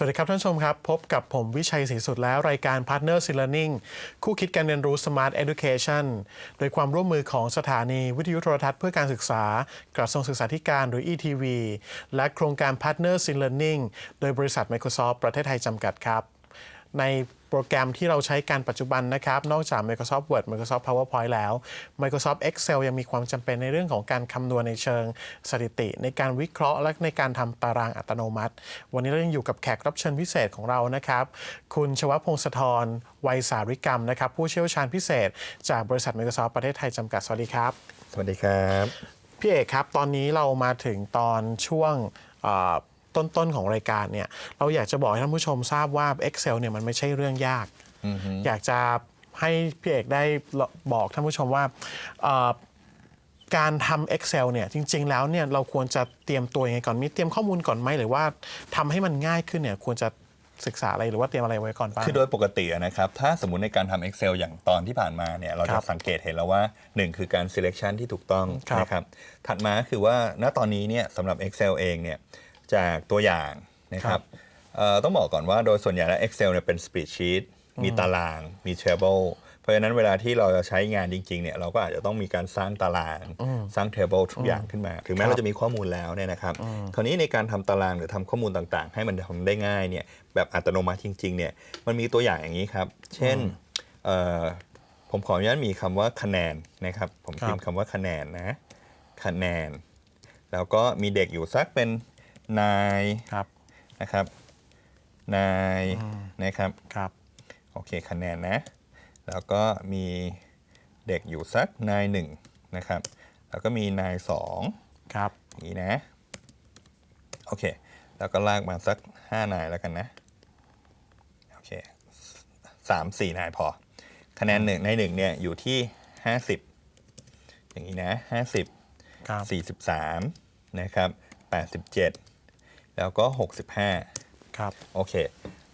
สวัสดีครับท่านผู้ชมครับ พบกับผมวิชัยศรีสุดแล้ว รายการ Partner s Learning คู่คิดการเรียนรู้ Smart Education โดยความร่วมมือของสถานีวิทยุโทรทัศน์เพื่อการศึกษากระทรวงศึกษาธิการหรือ ETV และโครงการ Partner s Learning โดยบริษัท Microsoft ประเทศไทยจำกัดครับ ใน โปรแกรมที่เราใช้การปัจจุบันนะครับ นอกจาก Microsoft Word Microsoft PowerPoint แล้ว Microsoft Excel ยังมีความจำเป็นในเรื่องของการคำนวณในเชิงสถิติ ในการวิเคราะห์และในการทำตารางอัตโนมัติ วันนี้เรายังอยู่กับแขกรับเชิญพิเศษของเรานะครับ คุณชวพงศธรวัยสาริกรรมนะครับ ผู้เชี่ยวชาญพิเศษ จากบริษัท Microsoft ประเทศไทยจำกัดสวัสดีครับ สวัสดีครับ พี่เอกครับ ตอนนี้เรามาถึงตอนช่วงเอ่อ ต้นๆของรายการเนี่ยเราอยากจะบอกให้ท่านผู้ชมทราบว่า Excel เนี่ยมันไม่ใช่เรื่องยาก อยากจะให้พี่เอกได้บอกท่านผู้ชมว่าเอ่อการทำ Excel เนี่ยจริง ๆ แล้วเนี่ยเราควรจะเตรียมตัวยังไงก่อนมีเตรียมข้อมูลก่อนไหมหรือว่าทำให้มันง่ายขึ้นเนี่ยควรจะศึกษาอะไรหรือว่าเตรียมอะไรไว้ก่อนบ้างคือโดยปกติอะนะครับ ถ้าสมมติในการทำ Excel อย่างตอนที่ผ่านมาเนี่ยเราครัจะบสังเกตเห็นแล้วว่า 1 คือการ selection ที่ถูกต้องครับนะครับ ถัดมาคือว่าณตอนนี้เนี่ยสำหรับ Excel เองเนี่ย จากตัวอย่างนะครับเอ่อต้องบอกก่อนว่าโดยส่วนใหญ่แล้ว Excel เนี่ยเป็น spreadsheet มีตาราง มี table เพราะฉะนั้นเวลาที่เราจะใช้งานจริงๆเนี่ยเราก็อาจจะต้องมีการสร้างตาราง สร้าง table ทุกอย่างขึ้นมา ถึงแม้เราจะมีข้อมูลแล้วเนี่ยนะครับ คราวนี้ในการทำตารางหรือทำข้อมูลต่างๆ ให้มันทำได้ง่ายเนี่ยแบบอัตโนมัติจริงๆเนี่ยมันมีตัวอย่างอย่างนี้ครับ เช่นเอ่อผมขออนุญาตมีคำว่าคะแนนนะครับ ผมพิมพ์คำว่าคะแนนนะคะแนน แล้วก็มีเด็กอยู่สักเป็น นายครับนะครับ นายนะครับครับโอเคคะแนนนะ แล้วก็มีเด็กอยู่สักนายหนึ่งนะครับ แล้วก็มีนายสองครับอย่างนี้นะโอเค แล้วก็ลากมาสักห้านายแล้วกันนะโอเคสามสี่นายพอ คะแนนหนึ่งในหนึ่งเนี่ยอยู่ที่ห้าสิบอย่างนี้นะห้าสิบครับสี่สิบสามนะครับแปดสิบเจ็ด แล้วก็หกสิบห้าครับ โอเค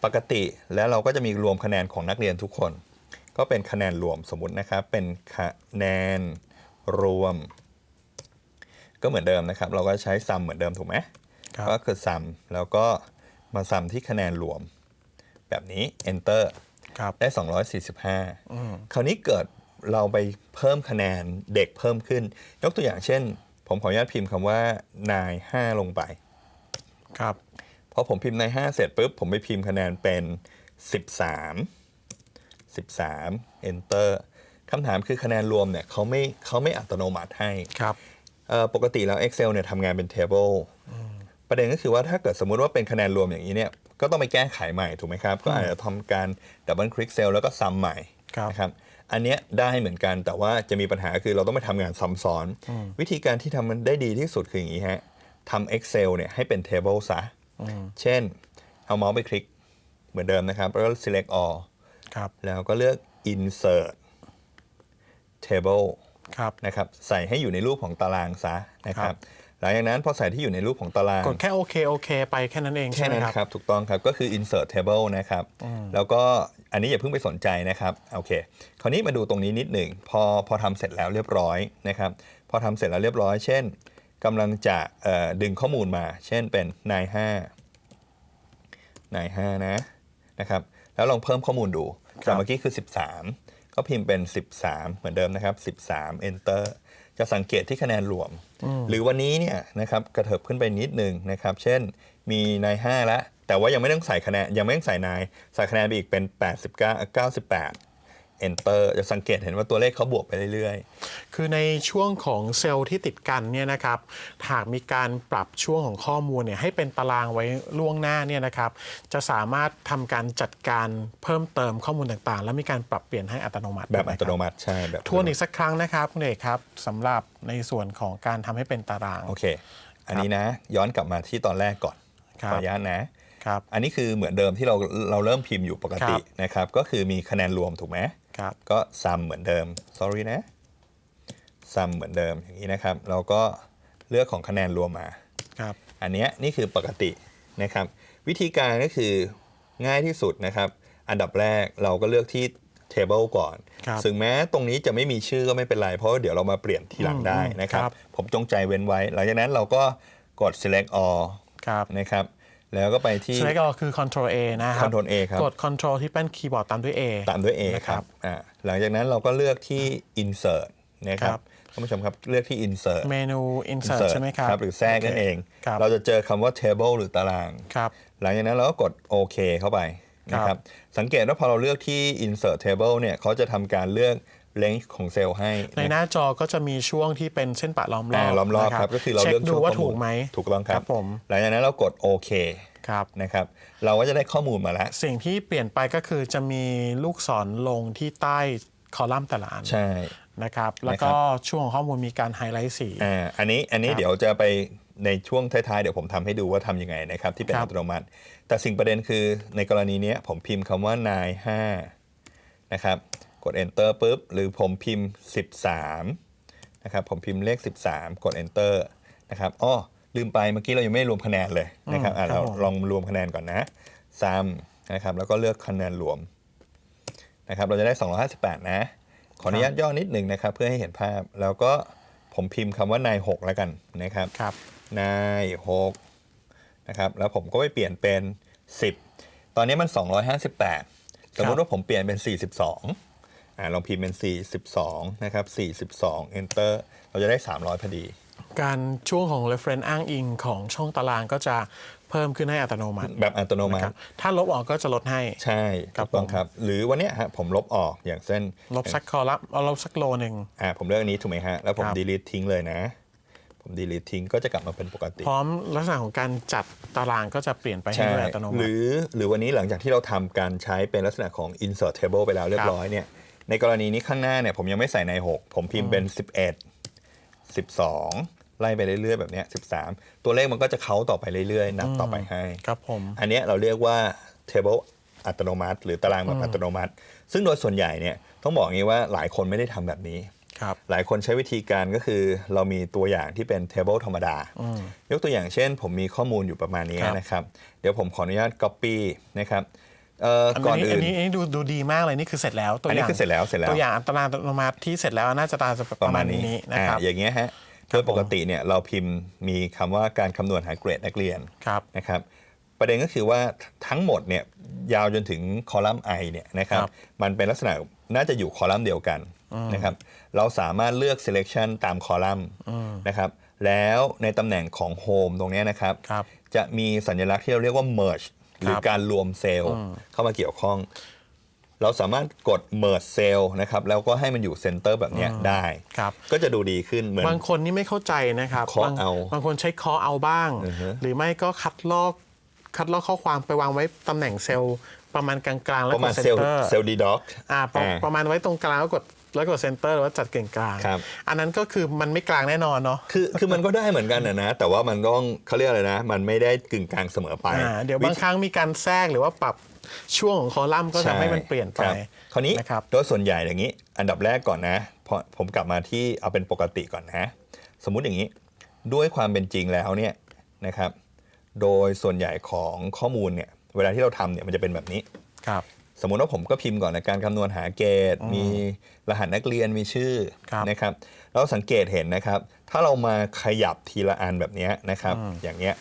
ปกติแล้วเราก็จะมีรวมคะแนนของนักเรียนทุกคน ก็เป็นคะแนนรวมสมมตินะครับ เป็นคะแนนรวม ก็เหมือนเดิมนะครับ เราก็ใช้ซัมเหมือนเดิมถูกไหมครับก็คือซัมแล้วก็มาซัมที่คะแนนรวม แบบนี้ enter ครับได้ 245 คราวนี้เกิดเราไปเพิ่มคะแนนเด็กเพิ่มขึ้น ยกตัวอย่างเช่น ผมขออนุญาตพิมพ์คำว่านาย5ลงไป ครับพอผมพิมพ์ใน5เสร็จปุ๊บผมไปพิมพ์คะแนนเป็น 13 13 enter คำถามคือคะแนนรวมเนี่ยเขาไม่เขาไม่อัตโนมัติให้ครับเอ่อปกติแล้ว Excel เนี่ยทำงานเป็น table ประเด็นก็คือว่าถ้าเกิดสมมุติว่าเป็นคะแนนรวมอย่างนี้เนี่ยก็ต้องไปแก้ไขใหม่ถูกไหมครับ ก็อาจจะทำการดับเบิลคลิกเซลแล้วก็ซัมใหม่ครับนะครับอันเนี้ยได้เหมือนกันแต่ว่าจะมีปัญหาคือเราต้องไปทำงานซ้ำซ้อน วิธีการที่ทำมันได้ดีที่สุดคืออย่างนี้ฮะ ทำ Excel เนี่ยให้เป็น table ซะ เช่น เอาเมาส์ไปคลิกเหมือนเดิมนะครับ แล้วก็ select all ครับ แล้วก็เลือก insert table ครับ นะครับ ใส่ให้อยู่ในรูปของตารางซะนะคครัรับบหลังจากนั้นพอใส่ที่อยู่ในรูปของตาราง กดแค่โอเคโอเคไปแค่นั้นเองใช่แค่ไหมนั้นครับครับถูกต้องครับ ก็คือ insert table นะครับ แล้วก็อันนี้อย่าเพิ่งไปสนใจนะครับ โอเค คราวนี้มาดูตรงนี้นิดหนึ่ง พอพอทำเสร็จแล้วเรียบร้อยนะครับ พอทำเสร็จแล้วเรียบร้อย เช่น กำลังจะเอ่อดึงข้อมูลมา เช่นเป็นนายห้านายห้านะนะครับ แล้วลองเพิ่มข้อมูลดูครัจากบเมื่อกี้คือ 13 ก็พิมพ์เป็น 13 เหมือนเดิมนะครับ 13 enter จะสังเกตที่คะแนนรวม หรือวันนี้เนี่ยนะครับกระเถิบขึ้นไปนิดนึงนะครับ เช่นมีนาย5แล้วแต่ว่ายังไม่ต้องใส่คะแนนยังไม่ต้องใส่นาย ใส่คะแนนไปอีกเป็น 89 98 enter จะสังเกตเห็นว่าตัวเลขเขาบวกไปเรื่อยคือในช่วงของเซลล์ที่ติดกันเนี่ยนะครับหากมีการปรับช่วงของข้อมูลเนี่ยให้เป็นตารางไว้ล่วงหน้าเนี่ยนะครับจะสามารถทำการจัดการเพิ่มเติมข้อมูลต่างๆ แล้วมีการปรับเปลี่ยนให้อัตโนมัติๆแบบถูกไหอัตโนมัติใช่แบบทวนอีกสักครั้งนะครับคุณเอกครับสำหรับในส่วนของการทำให้เป็นตารางโอเคอันนี้นะย้อนกลับมาที่ตอนแรกก่อนครัขบออนุญาตนะครับอันนี้คือเหมือนเดิมที่เราเราเริ่มพิมพ์อยู่ปกติครับนะครับก็คือมีคะแนนรวมถูกไหม ครับ ก็ซัมเหมือนเดิม sorry นะซัมเหมือนเดิมอย่างนี้นะครับเราก็เลือกของคะแนนรวมมาครับ อันเนี้ยนี่คือปกตินะครับ วิธีการก็คือง่ายที่สุดนะครับ อันดับแรกเราก็เลือกที่ table ก่อนครับถึงแม้ตรงนี้จะไม่มีชื่อก็ไม่เป็นไร เพราะว่าเดี๋ยวเรามาเปลี่ยนทีหลังได้นะครับครับ ผมจงใจเว้นไว้ หลังจากนั้นเราก็กด select all ครับนะครับ แล้วก็ไปที่ select all คือ control A นะครับ Control A ครับ กด control ที่แป้นคีย์บอร์ดตามด้วย A ตามด้วย A นะคครัรับบอ่าหลังจากนั้นเราก็เลือกที่ insert นะครัครับบ ท่านผู้ชมครับเลือกที่ insert เมนู insert insert ใช่ไหมครับ หรือแทรกนั่นเอง ครับ เราจะเจอคำว่า table หรือตาราง ครับ หลังจากนั้นเราก็กดโอเคเข้าไปนะคครัรับบสังเกตว่าพอเราเลือกที่ insert table เนี่ยเขาจะทำการเลือก length ของเซลล์ให้ ในหน้าจอก็จะมีช่วงที่เป็นเส้นปะล้อมรอ่าอบล้อมรอบนะครับ ก็คือเราเช็เลืคอกดูช่วงว่าข้อถูมูกลไหมถูกต้องคครัรับบผมหลังจากนั้นเรากดโอเคครับนะครับเราก็จะได้ข้อมูลมาแล้ว สิ่งที่เปลี่ยนไปก็คือจะมีลูกศรลงที่ใต้คอลัมน์แต่ละอันใช่นะครับ แล้วก็ช่วงของข้อมูลมีการไฮไลท์สีอ่าอันนี้อันนี้ครับเดี๋ยวจะไปในช่วงท้ายๆ เดี๋ยวผมทำให้ดูว่าทำยังไงนะครับ ที่เป็นครัอับตโนมัติ แต่สิ่งประเด็นคือในกรณีเนี้ยผมพิมพ์คำว่านาย5นะครับ กด enter ปุ๊บ หรือผมพิมพ์ 13 นะครับ ผมพิมพ์เลข 13 กด enter นะครับอ้อลืมไปเมื่อกี้เรายังไม่ได้รวมคะแนนเลยนะครับอะครับเราผมลองรวมคะแนนก่อนนะซ้ำนะครับแล้วก็เลือกคะแนนรวมนะครับเราจะได้ 258 นะ ขออนุญาตย่อนิดหนึ่งนะครับ เพื่อให้เห็นภาพ แล้วก็ผมพิมพ์คำว่านาย6แล้วกันนะครับครับนาย6นะครับแล้วผมก็ไปเปลี่ยนเป็น 10 ตอนนี้มัน 258 สมมติว่าผมเปลี่ยนเป็น 42 อ่าลองพิมพ์เป็น 42 นะครับ 42 enter เราจะได้ 300 พอดี การช่วงของ reference อ้างอิงของช่องตารางก็จะเพิ่มขึ้นให้อัตโนมัติแบบอัตโนมัครัติบถ้าลบออกก็จะลดให้ ใช่ครับถูกต้องผม ครับ หรือวันเนี้ยฮะผมลบออกอย่างเช่นลบสักคอลัมน์เอาลบสักโลหนึ่ง อ่าผมเลือกอันนี้ถูกไหมฮะ แล้วผม ครับ delete ทิ้งเลยนะ ผม delete ทิ้งก็จะกลับมาเป็นปกติ พร้อมลักษณะของการจัดตารางก็จะเปลี่ยนไปให้ใช่ด้วยอัตโนหมัรืติ อหรือวันนี้หลังจากที่เราทำการใช้เป็นลักษณะของ insert table ไปแล้วเรียบร้อยเนี่ย ในกรณีนี้ข้างหน้าเนี่ยผมยังไม่ใส่ใน 6 ผมพิมพ์เป็น 11 12 ไล่ไปเรื่อยๆ แบบเนี้ย13 ตัวเลขมันก็จะเค้าต่อไปเรื่อยๆ นับต่อไปให้ ครับผม อันเนี้ยเราเรียกว่า table อัตโนมัติ หรือตารางแบบอัตโนมัติ ซึ่งโดยส่วนใหญ่เนี่ยต้องบอกงี้ว่าหลายคนไม่ได้ทำแบบนี้ครับหลายคนใช้วิธีการก็คือ เรามีตัวอย่างที่เป็น table ธรรมดา ยกตัวอย่างเช่น ผมมีข้อมูลอยู่ประมาณนี้ครับนะครับ เดี๋ยวผมขออนุญาต copy นะครับ เอ่ออันก่อนนี้อื่อันนนี้อันนี้ดูดูดีมากเลยนี่คือเสร็จแล้วตัวอันอนี้ย่างคือเสร็จแล้วเสร็จแล้ว ตัวอย่างอัตราอัตโนมัติที่เสร็จแล้วน่าจะตาจะประมาณนี้นะครับ อ่าอย่างเงี้ยฮะโดยปกติเนี่ยเราพิมพ์มีคำว่าการคำนวณหาเกรดนักเรียนครับนะครับ ประเด็นก็คือว่าทั้งหมดเนี่ยยาวจนถึงคอลัมน์ i เนี่ยนะครับครับ มันเป็นลักษณะน่าจะอยู่คอลัมน์เดียวกันนะครับเราสามารถเลือก selection ตามคอลัมน์นะครับแล้วในตำแหน่งของ home ตรงเนี้ยนะครับ ครับ จะมีสัญลักษณ์ที่เราเรียกว่า merge หรือการรวมเซลล์เข้ามาเกี่ยวข้อง เราสามารถกด merge cell นะครับแล้วก็ให้มันอยู่เซนเตอร์แบบเนี้ยได้ ครับ ก็จะดูดีขึ้นเหมือน บางคนนี่ไม่เข้าใจนะครับเคาะบางเอาบางคนใช้เคาะเอาบ้าง อือฮึหรือไม่ก็คัดลอกคัดลอกข้อความไปวางไว้ตำแหน่งเซลล์ประมาณกลางๆแล้ปวระกมาณดเซนเซลล์เตอร์เซลล์ดีด็อก อ่าประอ่าประมาณไว้ตรงกลางแล้วกด แล้วกดเซนเตอร์หรือว่าจัดกึ่งกลาง ครับ อันนั้นก็คือมันไม่กลางแน่นอนเนาะ คือคือมันก็ได้เหมือนกันนะนะ แต่ว่ามันต้องเขาเรียกอะไรนะ มันไม่ได้กึ่งกลางเสมอไปอ่าเดี๋ยวบางครั้งมีการแทรกหรือว่าปรับช่วงของคอลัมน์ก็ใช่ทำให้มันเปลี่ยนไป ครับคราวนี้นะครับ โดยส่วนใหญ่อย่างนี้ อันดับแรกก่อนนะพอผมกลับมาที่เอาเป็นปกติก่อนนะ สมมุติอย่างนี้ ด้วยความเป็นจริงแล้วเนี่ยนะครับ โดยส่วนใหญ่ของข้อมูลเนี่ยเวลาที่เราทำเนี่ยมันจะเป็นแบบนี้ ครับ สมมุติว่าผมก็พิมพ์ก่อนในการคำนวณหาเกรดมีรหัสนักเรียนมีชื่อครับนะครับเราสังเกตเห็นนะครับ ถ้าเรามาขยับทีละอันแบบเนี้ยนะครับ อย่างเงี้ย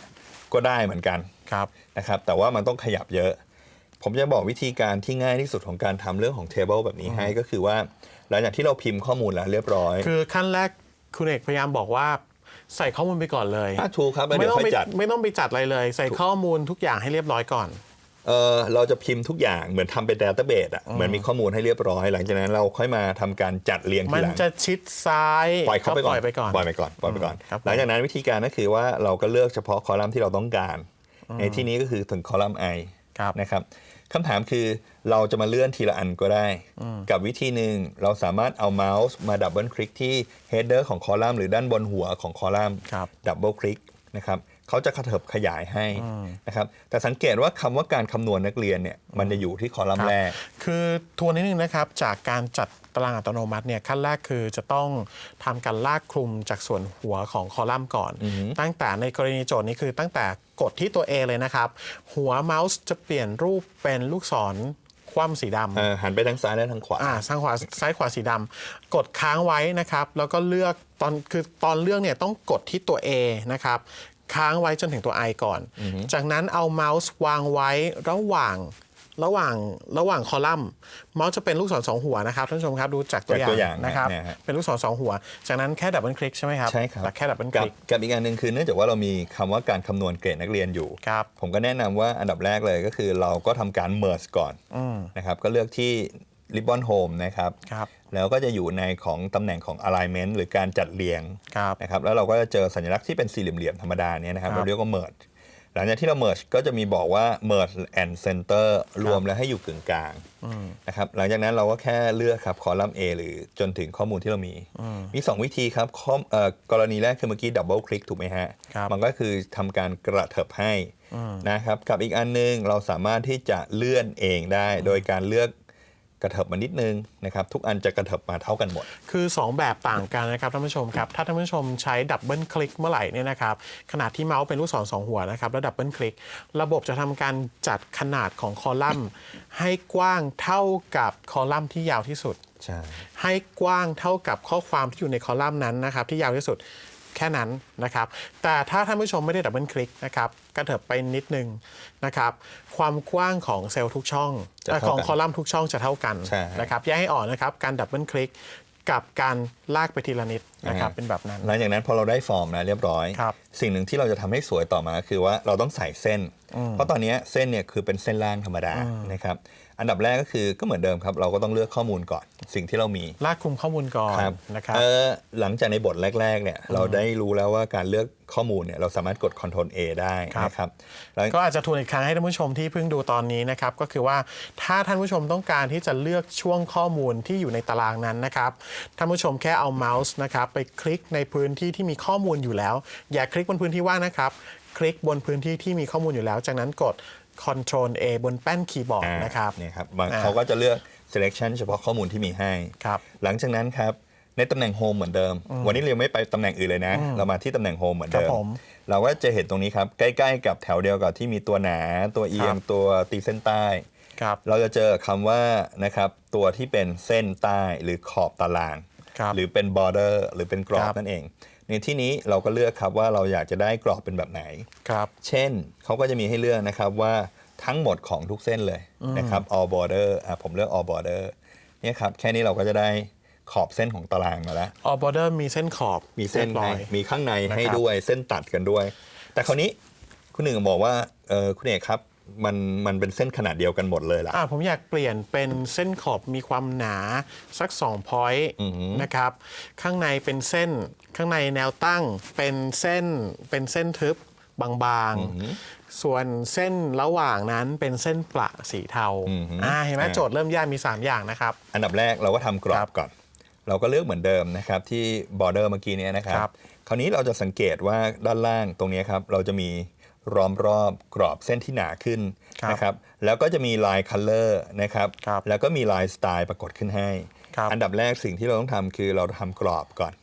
ก็ได้เหมือนกันครับนะครับ แต่ว่ามันต้องขยับเยอะ ผมจะบอกวิธีการที่ง่ายที่สุดของการทำเรื่องของ table แบบนี้ให้ก็คือว่า หลังจากที่เราพิมพ์ข้อมูลแล้วเรียบร้อย คือขั้นแรกคุณเอกพยายามบอกว่าใส่ข้อมูลไปก่อนเลยถ้าถูกครับแล้วไม่เดี๋ยวต้องค่อไปยจัดไม่ต้องไปจัดอะไรเลย ใส่ข้อมูลทุกอย่างให้เรียบร้อยก่อน เออเราจะพิมพ์ทุกอย่างเหมือนทำเป็น database อะเหมือนมีข้อมูลให้เรียบร้อย หลังจากนั้นเราค่อยมาทำการจัดเรียงทีมันหลังจะชิดซ้ายปล่อยเขาไปก่อนปล่อยไปก่อนปล่อยไปก่อนปล่อยไปก่อนครับหลังจากนั้นวิธีการก็คือว่าเราก็เลือกเฉพาะคอลัมน์ที่เราต้องการ ในที่นี้ก็คือถึงคอลัมน์ i ครับนะครับคำถามคือเราจะมาเลื่อนทีละอันก็ได้ กับวิธีหนึ่งเราสามารถเอาเมาส์มาดับเบิลคลิกที่ header ของคอลัมน์หรือด้านบนหัวของคอลัมน์ครับดับเบิลคลิกนะครับ เขาจะกระเถิบขยายให้นะครับแต่สังเกตว่าคำว่าการคำนวณนักเรียนเนี่ยมันจะอยู่ที่คอลัมน์แรก คือทวนนิดนึงนะครับจากการจัดตารางอัตโนมัติเนี่ยขั้นแรกคือจะต้องทำการลากคลุมจากส่วนหัวของคอลัมน์ก่อน ตั้งแต่ในกรณีโจทย์นี้คือตั้งแต่กดที่ตัว A เลยนะครับ หัวเมาส์จะเปลี่ยนรูปเป็นลูกศรคว่ำสีดำเอ่อหันไปทางซ้ายและทางขวาอ่าซ้ายขวาซ้ายขวาสีดำกดค้างไว้นะครับ แล้วก็เลือกตอนคือตอนเลือกเนี่ยต้องกดที่ตัว A นะครับ ค้างไว้จนถึงตัว I ก่อน จากนั้นเอาเมาส์วางไว้ระหว่างระหว่างระหว่างคอลัมน์ เมาส์จะเป็นลูกศรสองหัวนะครับท่านผู้ชมครับดูจากตัวอจากตัวอย่างย่างนะครับเนี่ยฮะ เป็นลูกศรสองหัว จากนั้นแค่ดับเบิลคลิกใช่ไหมครับใช่ครับแค่ดับเบิลคกับลิก กับอีกอันหนึ่งคือเนื่องจากว่าเรามีคำว่าการคำนวณเกรดนักเรียนอยู่ ครับ ผมก็แนะนำว่าอันดับแรกเลยก็คือเราก็ทำการ merge ก่อนนะครับก็เลือกที่ ribbon home นะครับ ครับ แล้วก็จะอยู่ในของตำแหน่งของ alignment หรือการจัดเรียงครับนะครับแล้วเราก็จะเจอสัญลักษณ์ที่เป็นสี่เหลี่ยมๆธรรมดาเนี่ยนะครับครับเราเรียกว่า merge หลังจากที่เรา merge ก็จะมีบอกว่า merge and center รวมแล้วให้อยู่กึ่งกลางนะครับหลังจากนั้นเราก็แค่เลือกครับคอลัมน์ A หรือจนถึงข้อมูลที่เรามี มี 2 วิธีครับข้อเอ่อกรณีแรกคือเมื่อกี้ double click ถูกไหมฮะครับมันก็คือทำการกระเถิบให้นะครับกับอีกอันนึงเราสามารถที่จะเลื่อนเองได้ โดยการเลือก กระเถิบมานิดนึงนะครับทุกอันจะกระเถิบมาเท่ากันหมด คือ 2 แบบต่างกันนะครับท่านผู้ชมครับ ถ้าท่านผู้ชมใช้ดับเบิลคลิกเมื่อไหร่เนี่ยนะครับขนาดที่เมาส์เป็นลูกศรสองหัวนะครับแล้วดับเบิลคลิกระบบจะทำการจัดขนาดของคอลัมน์ ให้กว้างเท่ากับคอลัมน์ที่ยาวที่สุดใช่ให้กว้างเท่ากับข้อความที่อยู่ในคอลัมน์นั้นนะครับที่ยาวที่สุดแค่นั้นนะครับ แต่ถ้าท่านผู้ชมไม่ได้ดับเบิลคลิกนะครับ กระเถิบไปนิดนึงนะครับความกว้างของเซลล์ทุกช่องจะเอ่อเท่าของกันคอลัมน์ทุกช่องจะเท่ากันใช่ นะครับแยกให้ออกนะครับการดับเบิลคลิกกับการลากไปทีละนิดนะครับเป็นแบบนั้น หลังจากนั้นพอเราได้ฟอร์มนะเรียบร้อย ครับสิ่งหนึ่งที่เราจะทำให้สวยต่อมาคือว่าเราต้องใส่เส้น เพราะตอนนี้เส้นเนี่ยคือเป็นเส้นล่างธรรมดานะครับ อันดับแรกก็คือก็เหมือนเดิมครับเราก็ต้องเลือกข้อมูลก่อนสิ่งที่เรามีลากคลุมข้อมูลก่อนครับนะครับเอ่อหลังจากในบทแรกๆเนี่ยเราได้รู้แล้วว่าการเลือกข้อมูลเนี่ยเราสามารถกด Ctrl A ได้ครับนะครับแล้วก็อาจจะทวนอีกครั้งให้ท่านผู้ชมที่เพิ่งดูตอนนี้นะครับก็คือว่าถ้าท่านผู้ชมต้องการที่จะเลือกช่วงข้อมูลที่อยู่ในตารางนั้นนะครับท่านผู้ชมแค่เอาเมาส์นะครับไปคลิกในพื้นที่ที่มีข้อมูลอยู่แล้ว อย่าคลิกบนพื้นที่ว่างนะครับ คลิกบนพื้นที่ที่มีข้อมูลอยู่แล้ว จากนั้นกด Ctrl A บนแป้นคีย์บอร์ดอ่านะครับเนี่ยครับบางอ่าเขาก็จะเลือก selection เฉพาะข้อมูลที่มีให้ครับหลังจากนั้นครับในตำแหน่ง home เหมือนเดิม วันนี้เรายังไม่ไปตำแหน่งอื่นเลยนะ เรามาที่ตำแหน่ง home เหมือนเดิคมรับผมเราก็จะเห็นตรงนี้ครับ ใกล้ๆ กับแถวเดียวกับที่มีตัวหนา ตัวเอียงครับตัวตีเส้นใต้ครับเราจะเจอคำว่านะครับตัวที่เป็นเส้นใต้หรือขอบตารางครับหรือเป็น border หรือเป็นกรอครับบนั่นเอง ในที่นี้เราก็เลือกครับว่าเราอยากจะได้กรอบเป็นแบบไหน ครับ เช่นเขาก็จะมีให้เลือกนะครับว่าทั้งหมดของทุกเส้นเลยนะครับ all border อะผมเลือก all border เนี่ยครับแค่นี้เราก็จะได้ขอบเส้นของตารางมาแล้วออ border มีเส้นขอบมีเส้นรียบร้อให้ย มีข้างในนะครับให้ด้วยเส้นตัดกันด้วย แต่คราวนี้คุณหนึ่งบอกว่าเออคุณเอกครับมันมันเป็นเส้นขนาดเดียวกันหมดเลยล่ะ อ่าผมอยากเปลี่ยนเป็นเส้นขอบมีความหนาสัก2 point นะครับ ข้างในเป็นเส้น ข้างในแนวตั้งเป็นเส้นเป็นเส้นทึบบางๆ ส่วนเส้นระหว่างนั้นเป็นเส้นประสีเทาอ่าเห็นไหมอ่าโจทย์เริ่มยากมี 3 อย่างนะครับ อันดับแรกเราก็ทำกรอครับบก่อน เราก็เลือกเหมือนเดิมนะครับที่ border เมื่อกี้เนี้นะครับครับ คราวนี้เราจะสังเกตว่าด้านล่างตรงนี้ครับเราจะมีล้อมรอบกรอบเส้นที่หนาขึ้นครับนะครับแล้วก็จะมีลาย color นะครับครับแล้วก็มีลายสไตล์ปรากฏขึ้นให้ครับอันดับแรกสิ่งที่เราต้องทำคือเราทำกรอบก่อน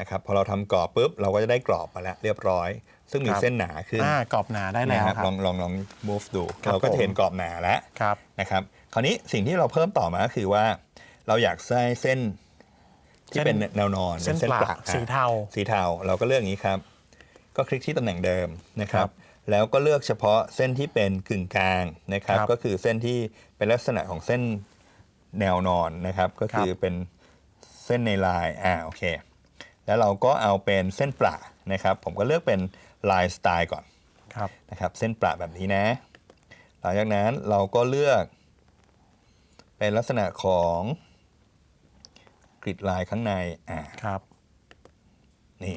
นะครับพอเราทำกรอบปุ๊บเราก็จะได้กรอบมาแล้วเรียบร้อย ซึ่งมีครับเส้นหนาขึ้นอ่ากรอบหนาได้แล้วนะครับครับลองลองลอง move ดูครับเราก็จะเห็นผมกรอบหนาแล้วครับนะครับคราวนี้สิ่งที่เราเพิ่มต่อมาก็คือว่า เราอยากได้เส้นที่เป็นแนวนอนเส้นป็ประอะสีเทาสีเทาเราก็เลือกอย่างนี้ครับ ก็คลิกที่ตำแหน่งเดิมนะครัครับบแล้วก็เลือกเฉพาะเส้นที่เป็นกึ่งกลางนะครับครับ ก็คือเส้นที่เป็นลักษณะของเส้นแนวนอนนะครับ ก็คือครับเป็นเส้นในลายอ่าโอเค แล้วเราก็เอาเป็นเส้นประนะครับ ผมก็เลือกเป็นลายสไตล์ก่อนครับนะครับ เส้นประแบบนี้นะ หลังจากนั้นเราก็เลือก เป็นลักษณะของกริดลายข้างในอ่าครับนี่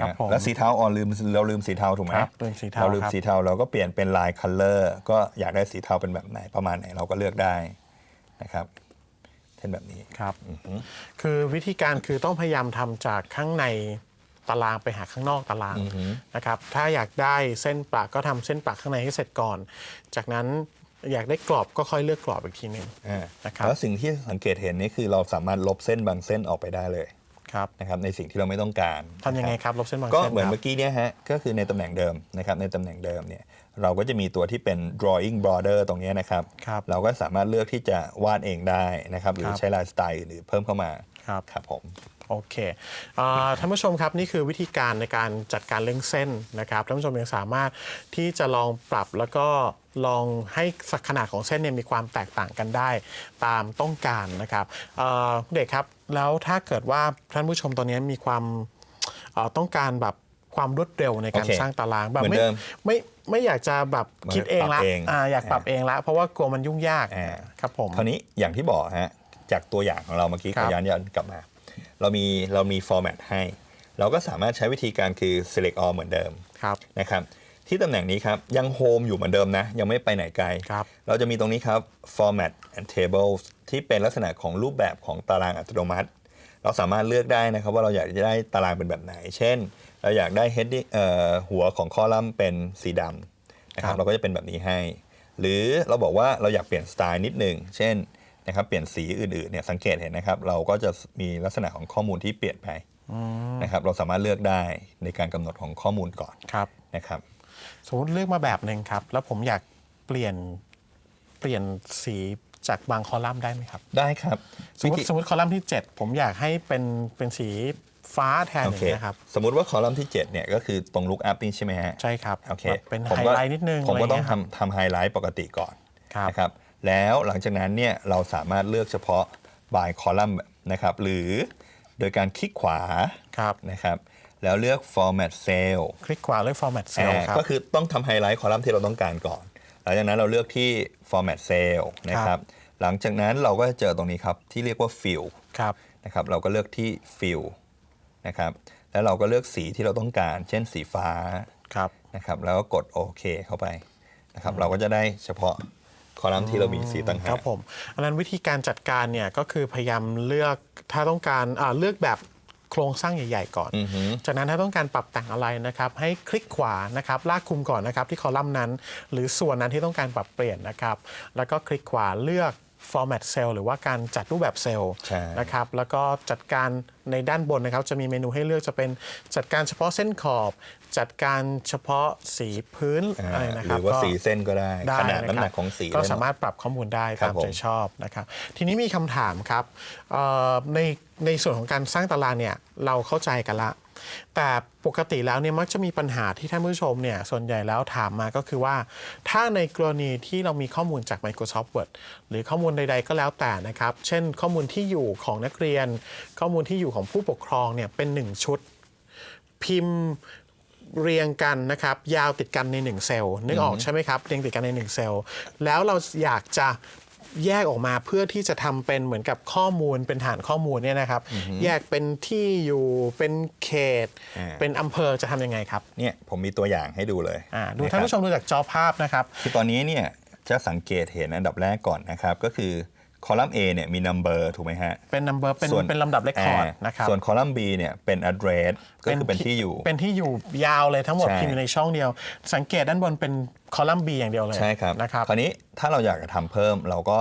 ครับนะผมแล้วสีเทาอ๋อลืมเราลืมสีเทาถูกไหมครับลืมสีเทาเราลืมครับสีเทาเราก็เปลี่ยนเป็นลายคัลเลอร์ก็อยากได้สีเทาเป็นแบบไหนประมาณไหนเราก็เลือกได้นะครับ เช่นแบบนี้ครับ คือวิธีการคือต้องพยายามทำจากข้างในตารางไปหาข้างนอกตารางนะครับถ้าอยากได้เส้นปะก็ทำเส้นปะข้างในให้เสร็จก่อน จากนั้นอยากได้กรอบก็ค่อยเลือกกรอบอีกทีหนึ่งอ่านะครับแล้วสิ่งที่สังเกตเห็นนี่คือเราสามารถลบเส้นบางเส้นออกไปได้เลย ครับนะครับในสิ่งที่เราไม่ต้องการทำยังไงนะครับลบเส้นบางก็เส้นเหมือนครับเมื่อกี้เนี่ยฮะก็คือในตำแหน่งเดิมนะครับในตำแหน่งเดิมเนี่ยเราก็จะมีตัวที่เป็น drawing border ตรงเนี้ยนะครับครับ เราก็สามารถเลือกที่จะวาดเองได้นะครับ หรือครับใช้ลายสไตล์หรือเพิ่มเข้ามาครับครับผม โอเคอ่าท่านผู้ชมครับนี่คือวิธีการในการจัดการเรื่องเส้นนะครับท่านผู้ชมยังสามารถที่จะลองปรับแล้วก็ลองให้สักขนาดของเส้นเนี่ยมีความแตกต่างกันได้ตามต้องการนะครับเอ่อเด็กครับแล้วถ้าเกิดว่าท่านผู้ชมตอนนี้มีความเอ่อต้องการแบบความรวดเร็วในการโอเคสร้างตารางแบบเหมือนไม่เดิมไม่ไม่อยากจะแบบคิดเองละปรับเองอ่าอยากปรับเองละเพราะว่ากลัวมันยุ่งยากอ่าครับผมคราวนี้อย่างที่บอกฮะจากตัวอย่างของเราเมื่อกี้ครัขบอย้อนย้อนกลับมา เรามีเรามีฟอร์แมตให้ เราก็สามารถใช้วิธีการคือ select all เหมือนเดิมครับนะครับที่ตำแหน่งนี้ครับ ยังโฮมอยู่เหมือนเดิมนะ ยังไม่ไปไหนไกลครับเราจะมีตรงนี้ครับ format and tables ที่เป็นลักษณะของรูปแบบของตารางอัตโนมัติ เราสามารถเลือกได้นะครับว่าเราอยากจะได้ตารางเป็นแบบไหน เช่น เราอยากได้ heading เอ่อหัวของคอลัมน์เป็นสีดำนะคครัรับบเราก็จะเป็นแบบนี้ให้ หรือเราบอกว่าเราอยากเปลี่ยนสไตล์นิดหนึ่งเช่น นะครับเปลี่ยนสีอื่นๆเนี่ยสังเกตเห็นนะครับเราก็จะมีลักษณะของข้อมูลที่เปลี่ยนไปนะครับเราสามารถเลือกได้ในการกำหนดของข้อมูลก่อนครับนะครับสมมติเลือกมาแบบหนึ่งครับ แล้วผมอยากเปลี่ยนเปลี่ยนสีจากบางคอลัมน์ได้ไหมครับ ได้ครับสมมวิติธีสมมติคอลัมน์ที่ 7 ผมอยากให้เป็นเป็นสีฟ้าแทนโออย่าเคงนี้ยครับสมมุติว่าคอลัมน์ที่7เนี่ยก็คือตรง look up นี่ใช่ไหมฮะใช่ครับโอเคแบบเป็นผมไฮก็ไลท์นิดนึงผมก็ะไรต้องเยครับทำทำไฮไลท์ปกติก่อนครับนะครับ แล้วหลังจากนั้นเนี่ยเราสามารถเลือกเฉพาะ by column นะครับ หรือโดยการคลิกขวาครับนะครับ แล้วเลือก format cell คลิกขวาเลือก format cell อ่าครับก็คือต้องทำไฮไลท์คอลัมน์ที่เราต้องการก่อน หลังจากนั้นเราเลือกที่ format cell นะคครัรับบหลังจากนั้นเราก็จะเจอตรงนี้ครับ ที่เรียกว่า fill ครับนะครับเราก็เลือกที่ fill นะครับแล้วเราก็เลือกสีที่เราต้องการ เช่นสีฟ้าครับนะครับแล้วก็กดโอเคเข้าไปนะครับเราก็จะได้เฉพาะ คอลัมน์ที่เรามีสีต่างคหารัก บผมอันนั้นวิธีการจัดการเนี่ยก็คือพยายามเลือกถ้าต้องการอ่าเลือกแบบโครงสร้างใหญ่ ๆ ก่อน จากนั้นถ้าต้องการปรับแต่งอะไรนะครับ ให้คลิกขวานะครับลากคุมก่อนนะครับที่คอลัมน์นั้น หรือส่วนนั้นที่ต้องการปรับเปลี่ยนนะครับ แล้วก็คลิกขวาเลือก format cell หรือว่าการจัดรูปแบบเซลล์ใช่นะครับแล้วก็จัดการในด้านบนนะครับ จะมีเมนูให้เลือกจะเป็นจัดการเฉพาะเส้นขอบ จัดการเฉพาะสีพื้นอ่าอะไรนะหครัรืบอว่าก็สีเส้นก็ได้ได้ขนาดะน้ำหนักครับของสีก็ได้หมดสามารถปรับข้อมูลได้ครัตาบมใจผมชอบนะครับ ทีนี้มีคำถามครับเอ่อในในส่วนของการสร้างตารางเนี่ยเราเข้าใจกันละ แต่ปกติแล้วเนี่ยมักจะมีปัญหาที่ท่านผู้ชมเนี่ยส่วนใหญ่แล้วถามมาก็คือว่า ถ้าในกรณีที่เรามีข้อมูลจาก Microsoft Word หรือข้อมูลใด ๆ ก็แล้วแต่นะครับ เช่น ข้อมูลที่อยู่ของนักเรียน ข้อมูลที่อยู่ของผู้ปกครองเนี่ยเป็นหนึ่งชุด พิมพ์เรียงกันนะครับ ยาวติดกันใน 1 เซลล์นึกออกใช่ไหมครับเรียงติดกันใน 1 เซลล์แล้วเราอยากจะ แยกออกมาเพื่อที่จะทำเป็นเหมือนกับข้อมูลเป็นฐานข้อมูลเนี่ยนะครับ แยกเป็นที่อยู่เป็นเขตอ่าเป็นอำเภอจะทำยังไงครับเนี่ยผมมีตัวอย่างให้ดูเลยอ่าดูะครับท่านผู้ชมดูจากจอภาพนะครับคือตอนนี้เนี่ยจะสังเกตเห็นอันดับแรกก่อนนะครับก็คือ คอลัมน์ A เนี่ยมี number ถูกไหมฮะ เป็น number เป็นส่วน เป็นลำดับเลคคอร์ดอ่านะครับ ส่วนคอลัมน์ B เนี่ยเป็น address ก็คือเป็นที่อยู่ เป็นที่อยู่ยาวเลยทั้งหมดใช่ พิมพ์อยู่ในช่องเดียว สังเกตด้านบนเป็นคอลัมน์ B อย่างเดียวเลยใช่ครับนะครับ คราวนี้ถ้าเราอยากจะทำเพิ่มเราก็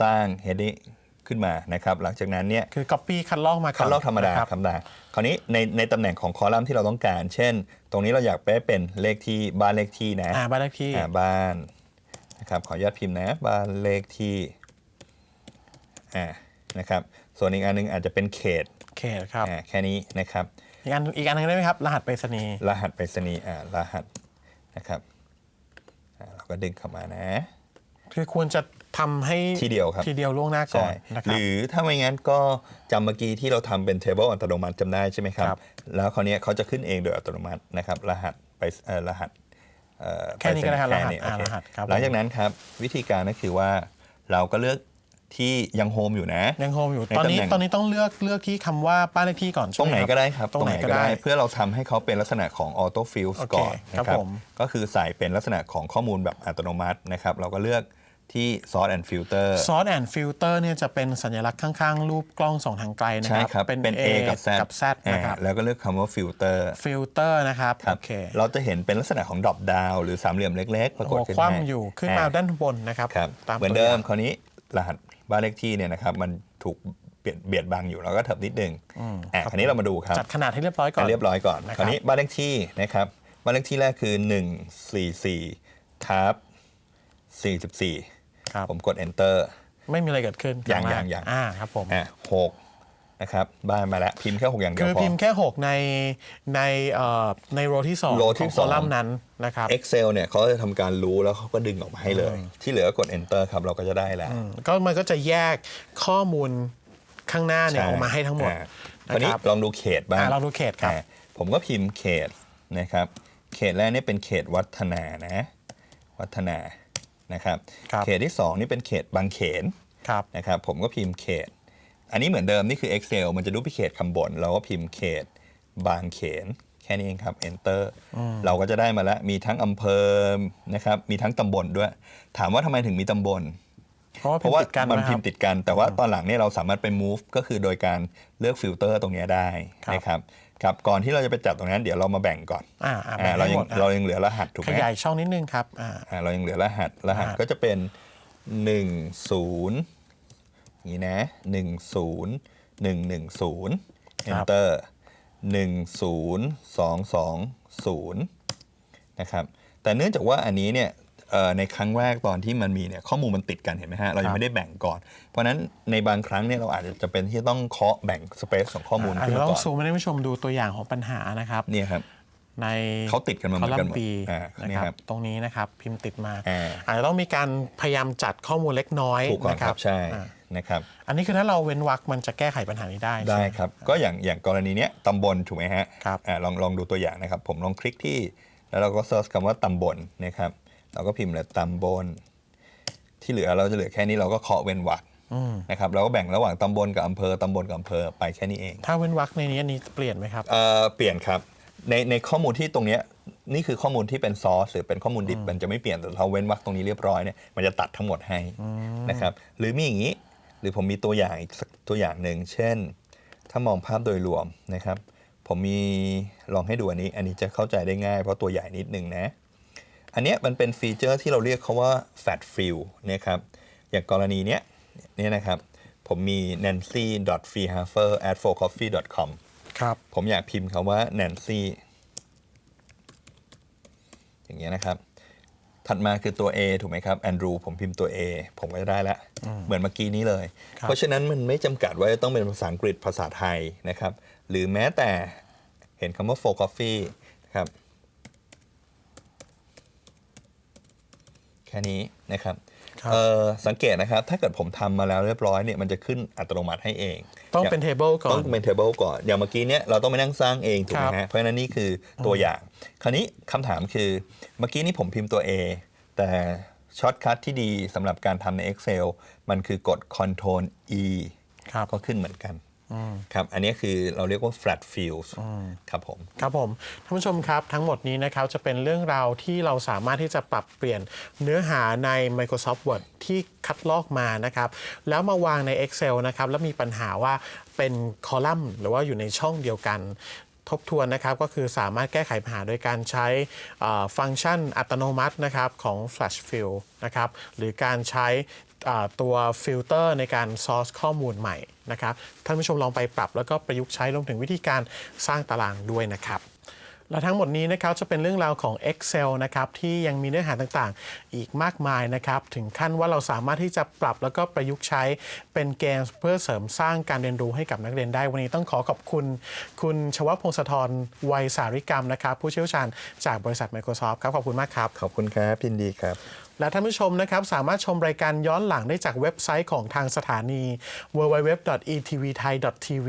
สร้าง heading ขึ้นมานะครับ หลังจากนั้นเนี่ย คือ copy คัดลอกมาก่คัอนดลอกธรรมดานะครับธรรมดาคราวนี้ในในตำแหน่งของคอลัมน์ที่เราต้องการ เช่น ตรงนี้เราอยากไปเป็นเลขที่บ้านเลขที่นะอ่าบ้านเลขที่ อ่าบ้านนะครับขออนุญาตพิมพ์นะบ้านเลขที่ อ่านะครับ ส่วนอีกอันหนึงอาจจะเป็นเขตโอเคครับอ่าแค่นี้นะครับ อีกอันอีกอันหนึงได้ไหมครับ รหัสไปรษณีย์รหัสไปรษณีย์อ่ารหัสนะครับอ่าเราก็ดึงเข้ามานะ คือควรจะทำให้ทีเดียวครับ ทีเดียวล่วงหน้าก่อใช่นนะคหรับ รือถ้าไม่งั้นก็จำเมื่อกี้ที่เราทำเป็น table อัตโนมัติจำได้ใช่ไหมครับ ครับแล้วคราวนี้เขาจะขึ้นเองโดยอัตโนมัตินะครับ รหัสไปเอ่อรหัสเอ่อแค่นี้ก็ได้ครับแค่รหัสนี้อ่าโอเครหัสครับหลังจากนั้นครับ วิธีการก็คือว่าเราก็เลือก ที่ยังโฮมอยู่นะ ยังโฮมอยู่ในตอนนี้ตำแหน่งตอนนี้ต้องเลือกเลือกที่คำว่าบ้านเลขที่ก่อนใช่ตรงไหมไหนครับก็ได้ครับ ตรงไหนก็ได้ เพื่อเราทำให้เขาเป็นลักษณะของ auto fill โอเคก่อนครับนะครับผมก็คือใส่เป็นลักษณะของข้อมูลแบบอัตโนมัตินะครับ เราก็เลือกที่ sort and filter ซอสแอนด์ฟิลเตอร์เนี่ยจะเป็นสัญลักษณ์ข้างๆ รูปกล้องส่องทางไกลนะใช่ครับครับ เป็น A กับ Z กับ Z นะครับอ่าแล้วก็เลือกคำว่า filter ฟิลเตอร์นะครับครัโอบเค เราจะเห็นเป็นลักษณะของดรอปดาวหรือสามเหลี่ยมเล็กๆ ปรากฏหัวขึ้นคให้ว่ำอยู่ขึ้นมาด้านบนนะครับครับตามเหมือนตัวเดิย่มงคราวนี้รหัส บ้านเลขที่เนี่ยนะครับมันถูกเบียดเบียดบังอยู่เราก็เถิบนิดนึงอะคราวนี้เรามาดูครับจัดขนาดให้เรียบร้อยก่อนเรียบร้อยก่อนนะครับคราวนี้บ้านเลขที่นะครับบ้านเลขที่แรกคือ 144ทับ44ครับผมกด enter ไม่มีอะไรเกิดขึ้นยังข้ล่ยังยังอ่าครับผมอะหก นะครับบ้านมาแล้วพิมพ์แค่ 6 อย่างเดียคืวอพอ พิมพ์แค่ 6 ในในเอ่อในโรที่2โรที่ของสคออง ลัมน์นั้นนะครับ Excel เนี่ยเขาจะทำการรู้แล้วเขาก็ดึงออกมาให้เลย ที่เหลือก็กด enter ครับเราก็จะได้แล้ว ก็มันก็จะแยกข้อมูลข้างหน้าเนี่ยออกมาให้ทั้งหมดอ่านะคราวนี้ครับ ลองดูเขตบ้างอ่าลองดูเขตครับ อ่าผมก็พิมพ์เขตนะครับ เขตแรกนี่เป็นเขตวัฒนานะ วัฒนานะครับ ครับ เขตที่สองนี่เป็นเขตบางเขนครับ นะครับ ผมก็พิมพ์เขต อันนี้เหมือนเดิมนี่คือ Excel มันจะดูพิเขตคำบนเราก็พิมพ์เขต บางเขน แค่นี้เองครับ enter เราก็จะได้มาแล้ว มีทั้งอำเภอนะครับมีทั้งตำบลด้วย ถามว่าทำไมถึงมีตำบล เพราะว่าเพพิมราะพ์ว่าติดกันมันนะคพิรัมบพ์ติดกัน แต่ว่าตอนหลังเนี่ยเราสามารถไป move ก็คือโดยการเลือกฟิลเตอร์ตรงเนี้ยได้ครับนะครับครับก่อนที่เราจะไปจัดตรงนั้นเดี๋ยวเรามาแบ่งก่อนอ่าอ่าอ่าแบ่งเราให้ยัหงมดอะเรายังเหลือรหัสถูกขไหมยายช่องนิดนึงครับอ่าอ่าเรายังเหลือรหัสรหัสรหัสก็จะเป็น 1 0 อย่างนี้นะ1 0 1 1 0 enter 1 0 2 2 0นะครับ แต่เนื่องจากว่าอันนี้เนี่ยเอ่อในครั้งแรกตอนที่มันมีเนี่ยข้อมูลมันติดกันเห็นไหมฮะเรายังไม่ได้แบ่งก่อน เพราะฉะนั้นในบางครั้งเนี่ยเราอาจจะจะเป็นที่จะต้องเคาะแบ่งสเปซของข้อมูลอาจขึ้นจะมาต้อก่งอนซูมให้ท่านผู้ชมดูตัวอย่างของปัญหานะครับเนี่ยครับในเขาติดกันมาเหมือนกันหมดคอลัอ่านะนี่คครัรับบตรงนี้นะครับพิมพ์ติดมาอ่าอาจจะต้องมีการพยายามจัดข้อมูลเล็กน้อยถูกก่อนนะคครัรับบใช่อ่า นะครับอันนี้คือถ้าเราเว้นวรรคมันจะแก้ไขปัญหานี้ได้ได้ใช่หม ครับ ก็อย่างอย่างกรณีเนี้ยตำบลถูกไหมฮะครับ อ่าลองลองดูตัวอย่างนะครับ ผมลองคลิกที่ แล้วเราก็เซิร์ชคำว่าตำบลนะครับ เราก็พิมพ์เลยตำบล ที่เหลือเราจะเหลือแค่นี้เราก็เคาะเว้นวรรคนะครับเราก็แบ่งระหว่างตำบลกับอำเภอตำบลกับอำเภอไปแค่นี้เอง ถ้าเว้นวรรคในนี้อันนี้เปลี่ยนไหมครับ เอ่อเปลี่ยนครับ ในในข้อมูลที่ตรงเนี้ยนี่คือข้อมูลที่เป็นซอสหรือเป็นข้อมูลดิบมันจะไม่เปลี่ยนแต่เราเว้นวรรคตรงนี้เรียบร้อยเนี่ยมันจะตัดทั้งหมดให้นะครับหรือมีอย่างนี้ หรือผมมีตัวอย่างอีกสักตัวอย่างหนึ่ง เช่น ถ้ามองภาพโดยรวมนะครับ ผมมีลองให้ดูอันนี้ อันนี้จะเข้าใจได้ง่ายเพราะตัวใหญ่นิดนึงนะ อันเนี้ยมันเป็นฟีเจอร์ที่เราเรียกเขาว่า fat fill นะครับ อย่างกรณีเนี้ยเนี่ยนะครับ ผมมี nancy freehafer at f o c o f f e e com ครับ ผมอยากพิมพ์คำว่า nancy อย่างเงี้ยนะครับ ถัดมาคือตัว A ถูกไหมครับ Andrew ผมพิมพ์ตัว A ผมก็จะได้ละ เหมือนเมื่อกี้นี้เลยครับเพราะฉะนั้นมันไม่จำกัดว่าจะต้องเป็นภาษาอังกฤษภาษาไทยนะครับ หรือแม้แต่เห็นคำว่า for coffee นะครับ แค่นี้นะครับครับเอ่อ สังเกตนะครับ ถ้าเกิดผมทำมาแล้วเรียบร้อยเนี่ยมันจะขึ้นอัตโนมัติให้เอง ต้องเป็น table ก่อต้อนงเป็น table ก่อน อย่างเมื่อกี้เนี่ยเราต้องไปนั่งสร้างเองถูกไหมครัฮะบเพราะฉะนั้นนี่คือตัวอย่าง คราวนี้คำถามคือเมื่อกี้นี่ผมพิมพ์ตัว A แต่ช็อตคัทที่ดีสำหรับการทำใน Excel มันคือกด Ctrl E ครับก็ขึ้นเหมือนกัน ครับ อันนี้คือเราเรียกว่า flat fields ครับผม ครับผม ท่านผู้ชมครับ ทั้งหมดนี้นะครับจะเป็นเรื่องราวที่เราสามารถที่จะปรับเปลี่ยนเนื้อหาใน Microsoft Word ที่คัดลอกมานะครับ แล้วมาวางใน Excel นะครับ แล้วมีปัญหาว่าเป็นคอลัมน์หรือว่าอยู่ในช่องเดียวกันทบทวนนะครับก็คือสามารถแก้ไขปัญหาโดยการใช้เอ่อฟังก์ชันอัตโนมัตินะครับของ Flash Fill นะครับหรือการใช้อ่า ตัวฟิลเตอร์ในการซอร์สข้อมูลใหม่นะครับท่านผู้ชมลองไปปรับแล้วก็ประยุกต์ใช้รวมถึงวิธีการสร้างตารางด้วยนะครับและทั้งหมดนี้นะครับจะเป็นเรื่องราวของ Excel นะครับที่ยังมีเนื้อหาต่างๆ อีกมากมายนะครับถึงขั้นว่าเราสามารถที่จะปรับแล้วก็ประยุกต์ใช้เป็นเกมเพื่อเสริมสร้างการเรียนรู้ให้กับนักเรียนได้ วันนี้ต้องขอขอบคุณ คุณชวพงศธรวัยสาริกรรมนะครับผู้เชี่ยวชาญจากบริษัท Microsoft ครับขอบคุณมากครับ ขอบคุณครับยินดีครับ และท่านผู้ชมนะครับสามารถชมรายการย้อนหลังได้จากเว็บไซต์ของทางสถานี www.etvthai.tv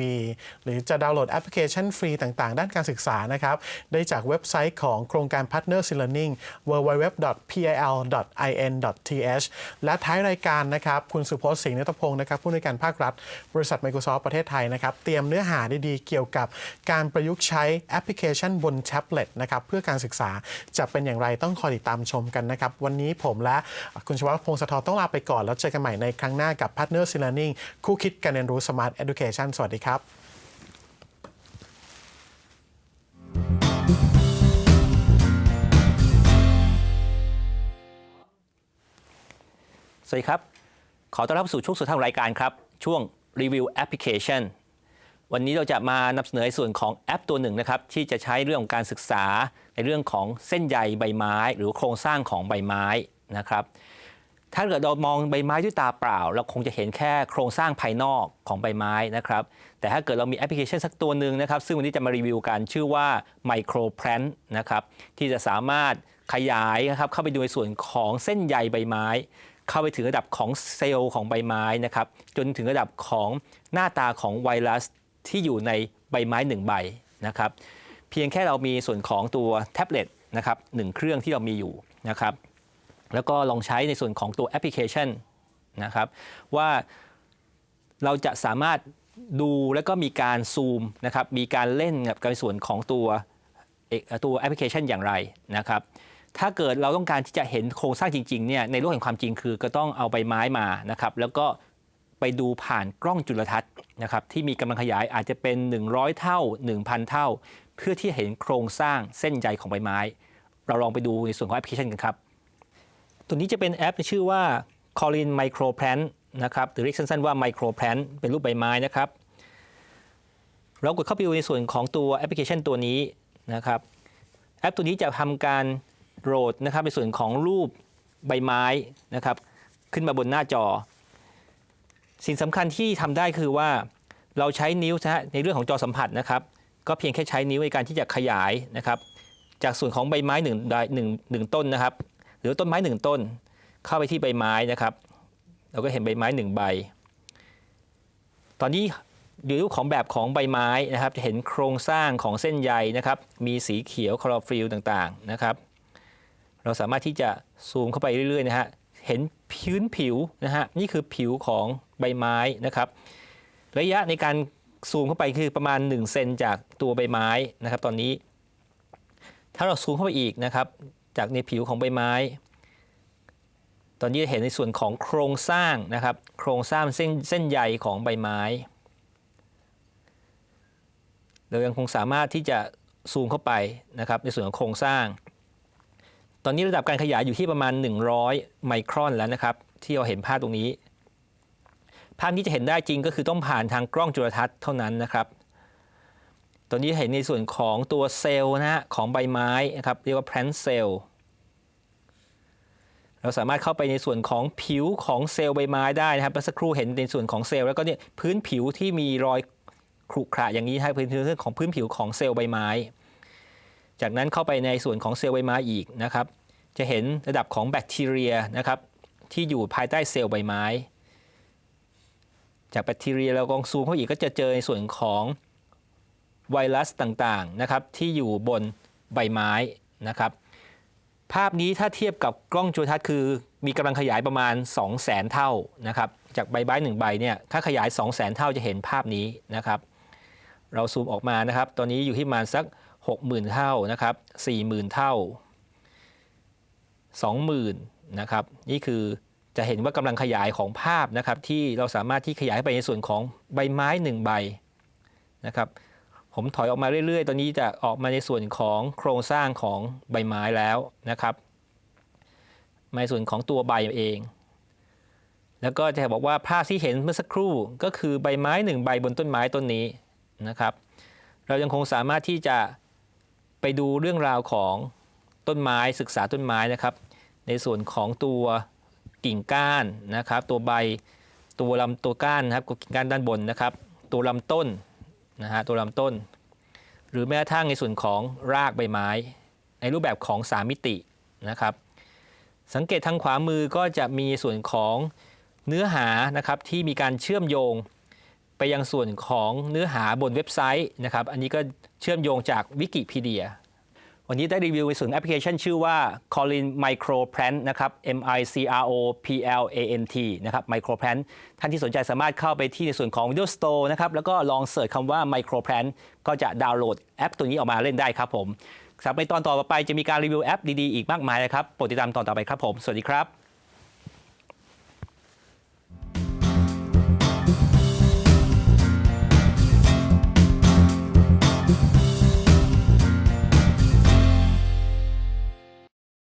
หรือจะดาวน์โหลดแอปพลิเคชันฟรีต่างๆ ด้านการศึกษานะครับ ได้จากเว็บไซต์ของโครงการ Partner s e Learning www.pil.in.th และท้ายรายการนะครับ คุณสุพจน์สิงห์นตพงศ์นะครับ ผู้อำนวยการภาครัฐ บริษัท Microsoft ประเทศไทยนะครับ เตรียมเนื้อหาดีๆ เกี่ยวกับการประยุกต์ใช้แอปพลิเคชันบนแท็บเล็ตนะครับเพื่อการศึกษาจะเป็นอย่างไรต้องคอยติดตามชมกันนะครับวันนี้ผมและคุณชวัฒพงศธรต้องลาไปก่อน แล้วเจอกันใหม่ในครั้งหน้ากับ Partner s e Learning คู่คิดการเรียนรู้ Smart Education สวัสดีครับสวัสดีครับ ขอต้อนรับสู่ช่วงสุดท้ายของรายการครับ ช่วงรีวิวแอปพลิเคชัน วันนี้เราจะมานำเสนอในส่วนของแอปตัวหนึ่งนะครับ ที่จะใช้เรื่องของการศึกษาในเรื่องของเส้นใยใบไม้ หรือโครงสร้างของใบไม้ นะครับถ้าเกิดเรามองใบไม้ด้วยตาเปล่า เราคงจะเห็นแค่โครงสร้างภายนอกของใบไม้นะครับ แต่ถ้าเกิดเรามีแอปพลิเคชันสักตัวหนึ่งนะครับ ซึ่งวันนี้จะมารีวิวกันชื่อว่า Micro Plant นะครับที่จะสามารถขยายนะครับเข้าไปดูในส่วนของเส้นใยใบไม้ เข้าไปถึงระดับของเซลล์ของใบไม้นะครับจนถึงระดับของหน้าตาของไวรัสที่อยู่ในใบไม้หนึ่งใบนะครับเพียงแค่เรามีส่วนของตัวแท็บเล็ตนะครับหนึ่งเครื่องที่เรามีอยู่นะครับ แล้วก็ลองใช้ในส่วนของตัวแอปพลิเคชันนะครับว่าเราจะสามารถดูแล้วก็มีการซูมนะครับมีการเล่นกับในส่วนของตัวตัวแอปพลิเคชันอย่างไรนะครับถ้าเกิดเราต้องการที่จะเห็นโครงสร้างจริงๆเนี่ยในโลกแห่งความจริงคือก็ต้องเอาใบไม้มานะครับแล้วก็ไปดูผ่านกล้องจุลทรรศน์นะครับที่มีกำลังขยายอาจจะเป็น 100 เท่า 1,000 เท่า เพื่อที่เห็นโครงสร้างเส้นใยของใบไม้ เราลองไปดูในส่วนของแอปพลิเคชันกันครับ ตัวนี้จะเป็นแอปที่ชื่อว่า Colin Micro Plant นะครับหรือเรียกสั้นๆว่า Micro Plant เป็นรูปใบไม้นะครับ เรากดเข้าไปดูในส่วนของตัวแอปพลิเคชันตัวนี้นะครับ แอปตัวนี้จะทำการโหลดนะครับในส่วนของรูปใบไม้นะครับ ขึ้นมาบนหน้าจอ สิ่งสำคัญที่ทำได้คือว่าเราใช้นิ้วนะฮะในเรื่องของจอสัมผัสนะครับ ก็เพียงแค่ใช้นิ้วในการที่จะขยายนะครับ จากส่วนของใบไม้หนึ่งหนึ่งหนึ่งต้นนะครับ หรือต้นไม้หนึ่งต้น เข้าไปที่ใบไม้นะครับเราก็เห็นใบไม้หนึ่งใบ ตอนนี้อยู่รูปของแบบของใบไม้นะครับจะเห็นโครงสร้างของเส้นใยนะครับ มีสีเขียวคลอโรฟิลต่างๆนะครับ เราสามารถที่จะซูมเข้าไปเรื่อยๆนะฮะเห็นพื้นผิวนะฮะนี่คือผิวของใบไม้นะครับ ระยะในการซูมเข้าไปคือประมาณ1เซนจากตัวใบไม้นะครับ ตอนนี้ ถ้าเราซูมเข้าไปอีกนะครับ จากในผิวของใบไม้ ตอนนี้จะเห็นในส่วนของโครงสร้างนะครับ โครงสร้างเส้นเส้นใยของใบไม้ เรายังคงสามารถที่จะซูมเข้าไปนะครับในส่วนของโครงสร้าง ตอนนี้ระดับการขยายอยู่ที่ประมาณ 100 ไมครอนแล้วนะครับ ที่เราเห็นภาพตรงนี้ ภาพนี้จะเห็นได้จริงก็คือต้องผ่านทางกล้องจุลทรรศน์เท่านั้นนะครับ ตอนนี้เห็นในส่วนของตัวเซลล์นะฮะของใบไม้นะครับเรียกว่า plant cell เราสามารถเข้าไปในส่วนของผิวของเซลล์ใบไม้ได้นะครับเมื่อสักครู่เห็นในส่วนของเซลล์แล้วก็เนี่ยพื้นผิวที่มีรอยขรุขระอย่างนี้ให้พื้นเรื่องของพื้นผิวของเซลล์ใบไม้ จากนั้นเข้าไปในส่วนของเซลล์ใบไม้อีกนะครับ จะเห็นระดับของแบคทีเรียนะครับที่อยู่ภายใต้เซลล์ใบไม้ จากแบคทีเรียเรากองซูมเข้าอีกก็จะเจอในส่วนของ ไวรัสต่างๆนะครับที่อยู่บนใบไม้นะครับภาพนี้ถ้าเทียบกับกล้องจุลทรรศน์คือมีกำลังขยายประมาณ 2 0 0 0 0 0 เท่านะครับจากใบไม้หนึ่งใบเนี่ยถ้าขยาย 2 0 0 0 0 0 เท่าจะเห็นภาพนี้นะครับเราซูมออกมานะครับ ตอนนี้อยู่ที่ประมาณสัก 60,000 เท่านะครับ40,000 เท่า 20,000นะครับนี่คือจะเห็นว่ากำลังขยายของภาพนะครับที่เราสามารถที่ขยายไปในส่วนของใบไม้หนึ่งใบนะครับ ผมถอยออกมาเรื่อยๆ ตอนนี้จะออกมาในส่วนของโครงสร้างของใบไม้แล้วนะครับในส่วนของตัวใบเอง แล้วก็จะบอกว่าภาพที่เห็นเมื่อสักครู่ก็คือใบไม้หนึ่งใบบนต้นไม้ต้นนี้นะครับ เรายังคงสามารถที่จะไปดูเรื่องราวของต้นไม้ศึกษาต้นไม้นะครับ ในส่วนของตัวกิ่งก้านนะครับ ตัวใบตัวลำตัวก้านนะครับกิ่งก้านด้านบนนะครับ ตัวลำต้น นะฮะตัวลำต้น หรือแม้กระทั่งในส่วนของรากใบไม้ ในรูปแบบของ 3 มิตินะครับ สังเกตทางขวามือก็จะมีส่วนของเนื้อหานะครับที่มีการเชื่อมโยงไปยังส่วนของเนื้อหาบนเว็บไซต์นะครับ อันนี้ก็เชื่อมโยงจากวิกิพีเดีย วันนี้ได้รีวิวในส่วนแอปพลิเคชันชื่อว่า Colin Micro Plant นะครับ M I C R O P L A N T นะครับ Micro Plant ท่านที่สนใจสามารถเข้าไปที่ในส่วนของ Windows Store นะครับ แล้วก็ลองเสิร์ชคำว่า Micro Plant ก็จะดาวน์โหลดแอปตัวนี้ออกมาเล่นได้ครับผมสำหรับในตอนต่อไปจะมีการรีวิวแอปดีๆ อีกมากมายนะครับโปรดติดตามตอนต่อไปครับผม สวัสดีครับ